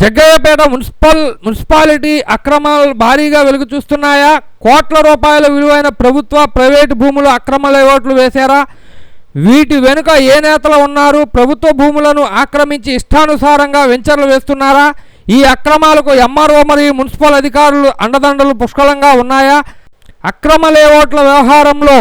Jaggayyapeta municipal municipality అక్రమాలు భారీగా వెలుగు చూస్తున్నాయా? కోట్ల రూపాయల విలువైన ప్రభుత్వ ప్రైవేటు భూములు అక్రమ లేఅవుట్లు వేశారా? వీటి వెనుక ఏ నేతలు ఉన్నారు? ప్రభుత్వ భూములను ఆక్రమించి ఇష్టానుసారంగా వెంచర్లు వేస్తున్నారా? ఈ అక్రమాలకు ఎంఆర్ఓ మరియు మున్సిపల్ అధికారులు అండదండలు పుష్కలంగా ఉన్నాయా? అక్రమ లేఅవుట్ల వ్యవహారంలో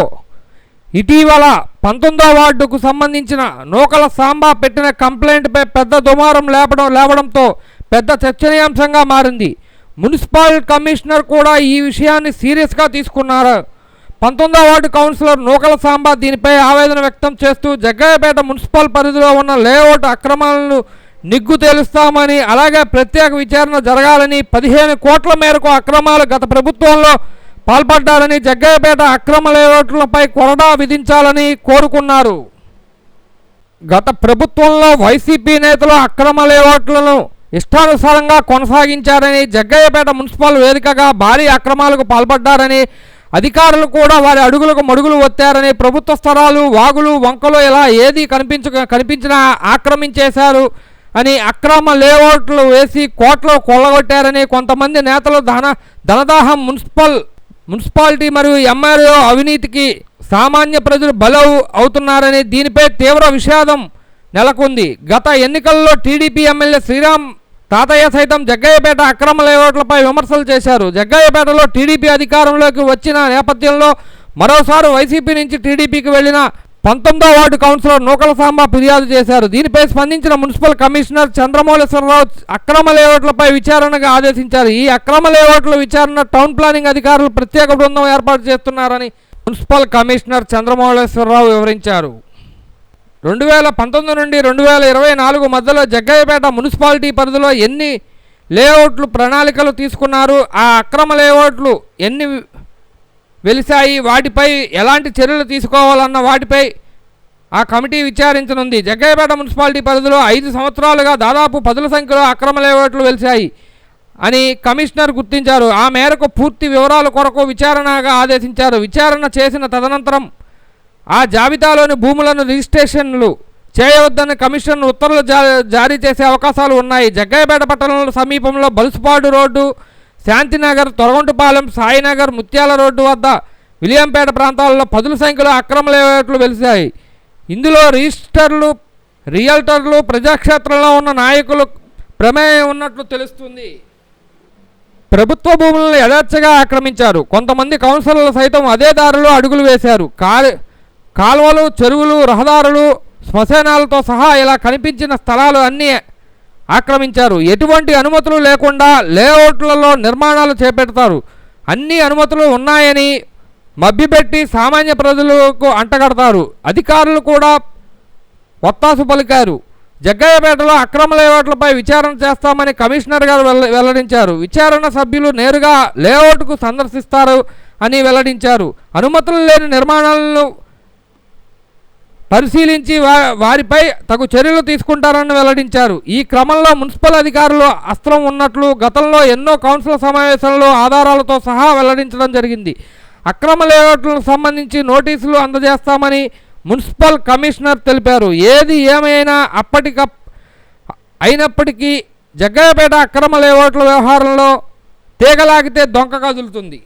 ఇటీవల పంతొమ్మిదో వార్డుకు సంబంధించిన నూకల సాంబా పెట్టిన కంప్లైంట్పై పెద్ద దుమారం లేపడం లేవడంతో పెద్ద చర్చనీయాంశంగా మారింది. మున్సిపల్ కమిషనర్ కూడా ఈ విషయాన్ని సీరియస్గా తీసుకున్నారు. పంతొమ్మిదో వార్డు కౌన్సిలర్ నూకల సాంబా దీనిపై ఆవేదన వ్యక్తం చేస్తూ జగ్గయ్యపేట మున్సిపల్ పరిధిలో ఉన్న లేఅవుట్ అక్రమాలను నిగ్గు తేలుస్తామని అలాగే ప్రత్యేక విచారణ జరగాలని పదిహేను కోట్ల మేరకు అక్రమాలు గత ప్రభుత్వంలో పాల్పడ్డారని జగ్గయ్యపేట అక్రమ లేఅవుట్లపై కొరడా విధించాలని కోరుకున్నారు. గత ప్రభుత్వంలో వైసీపీ నేతలు అక్రమ లేఅవుట్లను ఇష్టానుసారంగా కొనసాగించారని జగ్గయ్యపేట మున్సిపల్ వేదికగా భారీ అక్రమాలకు పాల్పడ్డారని అధికారులు కూడా వారి అడుగులకు మడుగులు ఒత్తారని ప్రభుత్వ స్థలాలు వాగులు వంకలు ఇలా ఏది కనిపించ కనిపించినా ఆక్రమించేశారు అని అక్రమ లేఅవుట్లు వేసి కోట్లు కొల్లగొట్టారని కొంతమంది నేతలు ధన ధనదాహం మున్సిపల్ మున్సిపాలిటీ మరియు ఎంఆర్ఓ అవినీతికి సామాన్య ప్రజలు బలవు అవుతున్నారని దీనిపై తీవ్ర విషాదం నెలకొంది. గత ఎన్నికల్లో టీడీపీ ఎమ్మెల్యే శ్రీరామ్ తాతయ్య సైతం జగ్గయ్యపేట అక్రమ లేఅవుట్లపై విమర్శలు చేశారు. జగ్గయ్యపేటలో టీడీపీ అధికారంలోకి వచ్చిన నేపథ్యంలో మరోసారి వైసీపీ నుంచి టీడీపీకి వెళ్ళిన పంతొమ్మిదో వార్డు కౌన్సిలర్ నూకల సాంబ ఫిర్యాదు చేశారు. దీనిపై స్పందించిన మున్సిపల్ కమిషనర్ చంద్రమౌళేశ్వరరావు అక్రమ లేఅవుట్లపై విచారణగా ఆదేశించారు. ఈ అక్రమ లేఅవుట్ల విచారణ టౌన్ ప్లానింగ్ అధికారులు ప్రత్యేక బృందం ఏర్పాటు చేస్తున్నారని మున్సిపల్ కమిషనర్ చంద్రమౌళేశ్వరరావు వివరించారు. రెండు వేల పంతొమ్మిది నుండి రెండు వేల ఇరవై నాలుగు మధ్యలో జగ్గయ్యపేట మున్సిపాలిటీ పరిధిలో ఎన్ని లేఅవుట్లు ప్రణాళికలు తీసుకున్నారు? ఆ అక్రమ లేఅవుట్లు ఎన్ని వెలిశాయి? వాటిపై ఎలాంటి చర్యలు తీసుకోవాలన్న వాటిపై ఆ కమిటీ విచారించనుంది. జగ్గయ్యపేట మున్సిపాలిటీ పరిధిలో ఐదు సంవత్సరాలుగా దాదాపు పదుల సంఖ్యలో అక్రమ లేఅవుట్లు వెలిశాయి అని కమిషనర్ గుర్తించారు. ఆ మేరకు పూర్తి వివరాల కొరకు విచారణగా ఆదేశించారు. విచారణ చేసిన తదనంతరం ఆ జాబితాలోని భూములను రిజిస్ట్రేషన్లు చేయవద్దని కమిషన్ ఉత్తర్వులు జా- జారీ చేసే అవకాశాలు ఉన్నాయి. జగ్గయ్యపేట పట్టణంలో సమీపంలో బలుసుపాడు రోడ్డు శాంతినగర్ తొరగొంటపాలెం సాయినగర్ ముత్యాల రోడ్డు వద్ద విలియంపేట ప్రాంతాల్లో పదుల సంఖ్యలో అక్రమ లేఅవుట్లు వెలిశాయి. ఇందులో రిజిస్టర్లు రియల్టర్లు ప్రజాక్షేత్రంలో ఉన్న నాయకులు ప్రమేయం ఉన్నట్లు తెలుస్తుంది. ప్రభుత్వ భూములను యథేచ్ఛగా ఆక్రమించారు. కొంతమంది కౌన్సిలర్లు సైతం అదే దారిలో అడుగులు వేశారు. కారు కాలువలు చెరువులు రహదారులు శ్మశానాలతో సహా ఇలా కనిపించిన స్థలాలు అన్నీ ఆక్రమించారు. ఎటువంటి అనుమతులు లేకుండా లేఅవుట్లలో నిర్మాణాలు చేపెడతారు. అన్ని అనుమతులు ఉన్నాయని మభ్యపెట్టి సామాన్య ప్రజలకు అంటగడతారు. అధికారులు కూడా ఒత్తాసు పలికారు. జగ్గయ్యపేటలో అక్రమ లేఅవుట్లపై విచారణ చేస్తామని కమిషనర్ గారు వెల్ల- వెల్లడించారు. విచారణ సభ్యులు నేరుగా లేఅవుట్కు సందర్శిస్తారు అని వెల్లడించారు. అనుమతులు లేని నిర్మాణాలను పరిశీలించి వారిపై తగు చర్యలు తీసుకుంటారని వెల్లడించారు. ఈ క్రమంలో మున్సిపల్ అధికారులు అస్త్రం ఉన్నట్లు గతంలో ఎన్నో కౌన్సిల్ సమావేశాల్లో ఆధారాలతో సహా వెల్లడించడం జరిగింది. అక్రమ లేఅవుట్లకు సంబంధించి నోటీసులు అందజేస్తామని మున్సిపల్ కమిషనర్ తెలిపారు. ఏది ఏమైనా అప్పటికప్ అయినప్పటికీ జగ్గయ్యపేట అక్రమ లేఅవుట్ల వ్యవహారంలో తీగలాగితే దొంక కదులుతుంది